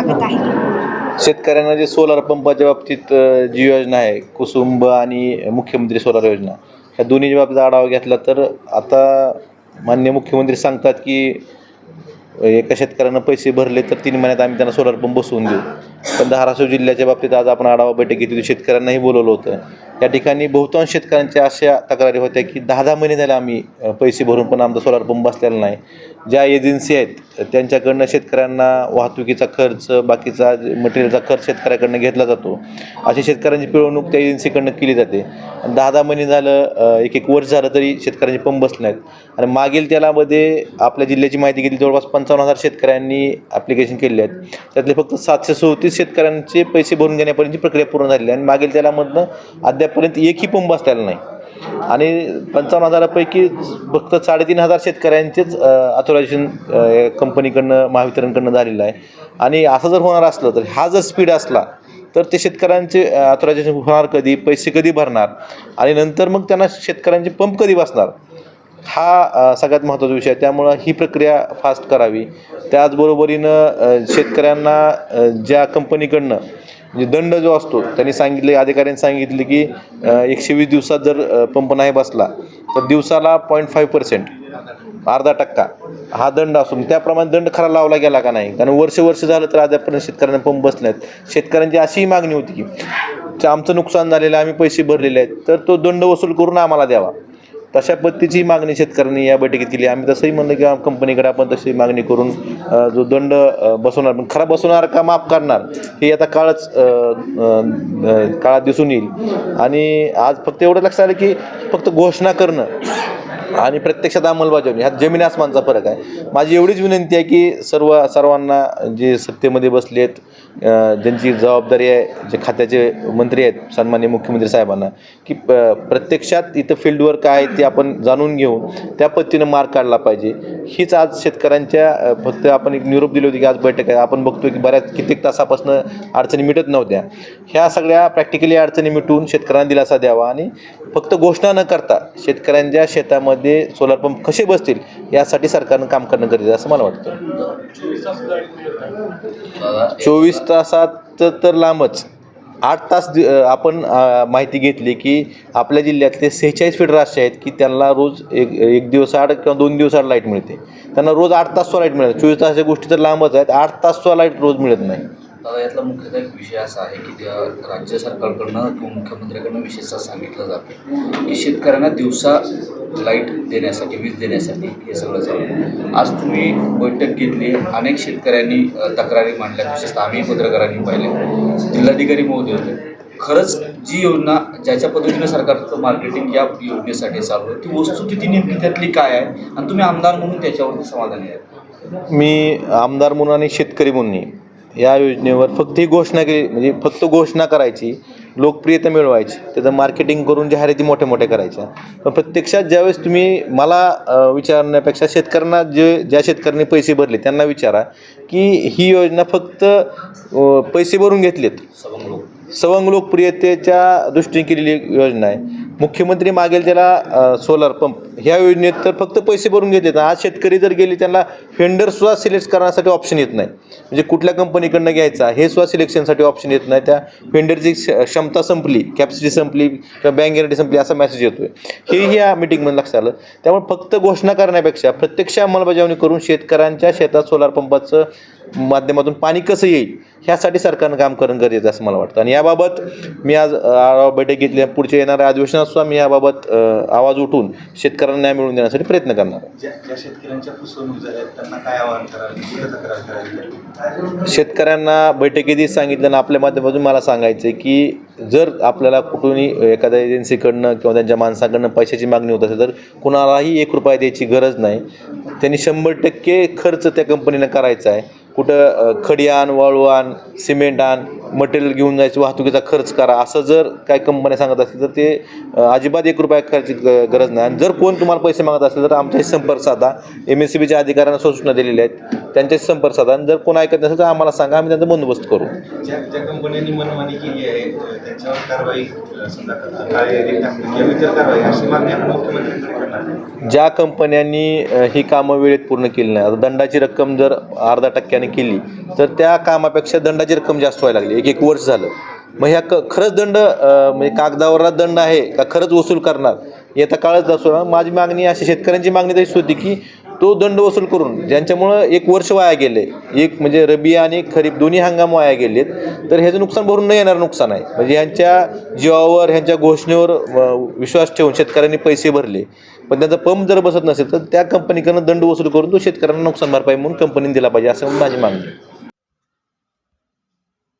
स्वागत आहे. शेतकऱ्यांना जे सोलार पंपाच्या बाबतीत अ, जी योजना आहे कुसुंब आणि मुख्यमंत्री सोलार योजना ह्या दोन्ही बाबतीत आढावा घेतला तर आता मान्य मुख्यमंत्री सांगतात की एका शेतकऱ्यानं पैसे भरले तर तीन महिन्यात आम्ही त्यांना सोलार पंप बसवून देऊ. पण धाराशिव जिल्ह्याच्या बाबतीत आज आपण आढावा बैठक घेतली होती शेतकऱ्यांनाही बोलवलं होतं. या ठिकाणी बहुतांश शेतकऱ्यांच्या अशा तक्रारी होत्या की दहा दहा महिने झाले आम्ही पैसे भरून पण आमचा सोलार पंप बसलेला नाही. ज्या एजन्सी आहेत त्यांच्याकडनं शेतकऱ्यांना वाहतुकीचा खर्च बाकीचा मटेरियलचा खर्च शेतकऱ्याकडनं घेतला जातो. अशी शेतकऱ्यांची पिळवणूक त्या एजन्सीकडनं केली जाते. आणि दहा दहा महिने झालं एक एक वर्ष झालं तरी शेतकऱ्यांचे पंप बसले आहेत आणि मागील त्यालामध्ये आपल्या जिल्ह्याची माहिती घेतली जवळपास पंचावन्न हजार शेतकऱ्यांनी ॲप्लिकेशन केले आहेत. त्यातले फक्त सातशे चौतीस शेतकऱ्यांचे पैसे भरून घेण्यापर्यंतची प्रक्रिया पूर्ण झालेली आहे. आणि मागील त्यालामधनं अद्याप अद्यापपर्यंत एकही पंप बसलेला नाही. आणि पंचावन्न हजारापैकी फक्त साडेतीन हजार शेतकऱ्यांचेच अथॉरायझेशन कंपनीकडनं महावितरणकडनं झालेलं आहे. आणि असं जर होणार असलं तर हा जर स्पीड असला तर ते शेतकऱ्यांचे अथॉरायझेशन होणार कधी पैसे कधी भरणार? आणि नंतर मग त्यांना शेतकऱ्यांचे पंप कधी बसणार? हा सगळ्यात महत्त्वाचा विषय आहे. त्यामुळं ही प्रक्रिया फास्ट करावी. त्याचबरोबरीनं शेतकऱ्यांना ज्या कंपनीकडनं म्हणजे दंड जो असतो त्यांनी सांगितले अधिकाऱ्यांनी सांगितले की एकशे वीस दिवसात जर पंप नाही बसला तर दिवसाला पॉईंट फाईव्ह पर्सेंट अर्धा टक्का हा दंड असून त्याप्रमाणे दंड खरा लावला गेला का नाही? कारण वर्ष वर्ष झालं तर अद्यापर्यंत शेतकऱ्यांना पंप बसले आहेत शेतकऱ्यांची अशीही मागणी होती की आमचं नुकसान झालेलं आहे, आम्ही पैसे भरलेले आहेत तर तो दंड वसूल करून आम्हाला द्यावा. तशा पद्धतीची मागणी शेतकऱ्यांनी या बैठकीत केली. आम्ही तसंही म्हणलं की आम- कंपनीकडे आपण तशी मागणी करून जो दंड बसवणार पण खरा बसवणार का माफ करणार हे आता काळच काळात दिसून येईल. आणि आज फक्त एवढं लक्षात आलं की फक्त घोषणा करणं आणि प्रत्यक्षात अंमलबजावणी. ह्यात जमीन आसमानचा फरक आहे. माझी एवढीच विनंती आहे की सर्व सर्वांना जे सत्तेमध्ये बसले आहेत ज्यांची जबाबदारी आहे जे खात्याचे मंत्री आहेत सन्मान्य मुख्यमंत्री साहेबांना की प्रत्यक्षात इथं फील्डवर काय आहे ते आपण जाणून घेऊन त्या पद्धतीनं मार्ग काढला पाहिजे. हीच आज शेतकऱ्यांच्या फक्त आपण एक निरोप दिली होती की आज बैठक आहे. आपण बघतोय की बऱ्याच कित्येक तासापासून अडचणी मिटत नव्हत्या. ह्या सगळ्या प्रॅक्टिकली अडचणी मिटवून शेतकऱ्यांना दिलासा द्यावा आणि फक्त घोषणा न करता शेतकऱ्यांच्या शेतामध्ये सोलार पंप कसे बसतील यासाठी सरकारनं काम करणं गरजेचं असं मला वाटतं. चोवीस तासात तर लांबच. आठ तास दि- आपण माहिती घेतली की आपल्या जिल्ह्यातले सेहेचाळीस फिडर असे आहेत की त्यांना रोज एक एक दिवस आड किंवा दोन दिवस आड लाइट मिळते. त्यांना रोज आठ तासचा लाइट मिळत चोवीस तासाच्या गोष्टी तर लांबच आहेत. आठ तास लाइट रोज मिळत नाही. दादा यातला मुख्यतः एक विषय असा आहे की त्या राज्य सरकारकडनं किंवा मुख्यमंत्र्याकडनं विशेषतः सांगितलं जातं की शेतकऱ्यांना दिवसा लाइट देण्यासाठी वीज देण्यासाठी हे सगळं चालू आहे. आज तुम्ही बैठक घेतली अनेक शेतकऱ्यांनी तक्रारी मांडल्या. विशेषतः आम्ही पत्रकारांनी पाहिले जिल्हाधिकारी महोदय होते. खरंच जी योजना ज्याच्या पद्धतीने सरकारचं मार्केटिंग या योजनेसाठी चालू आहे ती वस्तुस्थिती नेमकी त्यातली काय आहे आणि तुम्ही आमदार म्हणून त्याच्यावरती समाधानी आहे मी आमदार म्हणून आणि शेतकरी म्हणून या योजनेवर फक्त ही घोषणा केली म्हणजे फक्त घोषणा करायची लोकप्रियता मिळवायची त्याचं मार्केटिंग करून जाहिराती मोठ्या मोठ्या करायच्या पण प्रत्यक्षात ज्यावेळेस तुम्ही मला विचारण्यापेक्षा शेतकऱ्यांना जे ज्या शेतकऱ्यांनी पैसे भरले त्यांना विचारा की ही योजना फक्त पैसे भरून घेतलेत. सवंग लोक सवंग लोकप्रियतेच्या दृष्टीने केलेली योजना आहे. मुख्यमंत्री मागेल त्याला सोलार पंप ह्या योजनेत तर फक्त पैसे भरून घेतले आज शेतकरी जर गेले त्यांना फेंडरसुद्धा सिलेक्ट करण्यासाठी ऑप्शन येत नाही. म्हणजे कुठल्या कंपनीकडनं घ्यायचा हे सुद्धा सिलेक्शनसाठी ऑप्शन येत नाही. त्या फेंडरची क्षमता संपली कॅपॅसिटी संपली किंवा बँक गॅरंटी संपली असा मेसेज येतोय. हेही या मिटिंगमध्ये लक्षात आलं. त्यामुळे फक्त घोषणा करण्यापेक्षा प्रत्यक्ष अंमलबजावणी करून शेतकऱ्यांच्या शेतात सोलार पंपाचं माध्यमातून पाणी कसं येईल ह्यासाठी सरकारनं काम करणं गरजेचं असं मला वाटतं. आणि याबाबत मी आज आढावा बैठक घेतली पुढच्या येणाऱ्या अधिवेशनात सुद्धा मी याबाबत आवाज उठवून शेतकऱ्यांना न्याय मिळवून देण्यासाठी प्रयत्न करणार. शेतकऱ्यांना बैठकीतही सांगितलं आणि आपल्या माध्यमातून मला सांगायचं की जर आपल्याला कुठूनही एखाद्या एजन्सीकडनं किंवा त्यांच्या माणसाकडनं पैशाची मागणी होत असेल तर कुणालाही एक रुपया द्यायची गरज नाही. त्यांनी शंभर टक्के खर्च त्या कंपनीनं करायचा आहे. कुठं खडियान खडी आण वाळू आण सिमेंट आण मटेरियल घेऊन जायचं वाहतुकीचा खर्च करा. असं जर काय कंपन्या सांगत असतील तर ते अजिबात एक रुपया खर्च गरज नाही. आणि जर कोण तुम्हाला पैसे मागत असेल तर आमच्याशी संपर्क साधा. एम एस सी बीच्या अधिकाऱ्यांना सूचना दिलेल्या आहेत. त्यांच्याशी संपर्क साधा आणि जर कोण ऐकत नसेल तर आम्हाला सांगा आम्ही त्यांचा बंदोबस्त करू. ज्या ज्या कंपन्यांनी मनमानी केली आहे अ, त्यांच्यावर कारवाई अ, समजा काय रेट टाकली किंवा इतर कारवाई अशी मागणी आपण मुख्यमंत्र्यांकडे करणार आहे. ज्या कंपन्यांनी अ, ही कामं वेळेत पूर्ण केली नाही आता दंडाची रक्कम जर अर्धा टक्क्याने केली तर त्या कामापेक्षा दंडाची रक्कम जास्त व्हायला लागली. एक एक वर्ष झालं. मग ह्या क खरंच दंड अं, म्हणजे कागदावरला दंड आहे का खरंच वसूल करणार येता काळच असो माझी मागणी अशी शेतकऱ्यांची मागणी तशी होती की तो दंड वसूल करून ज्यांच्यामुळं एक वर्ष वाया गेले एक म्हणजे रबी आणि खरीप दोन्ही हंगाम वाया गेलेत तर ह्याचं नुकसान भरून न येणारं नुकसान आहे. म्हणजे ह्यांच्या जीवावर ह्यांच्या घोषणेवर विश्वास ठेवून शेतकऱ्यांनी पैसे भरले. पण त्यांचा पंप जर बसत नसेल तर त्या कंपनीकडनं दंड वसूल करून तो शेतकऱ्यांना नुकसान भरपाई म्हणून कंपनीने दिला पाहिजे असं माझी मागणी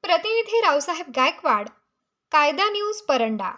प्रतिनिधी रावसाहेब गायकवाड कायदा न्यूज परंडा.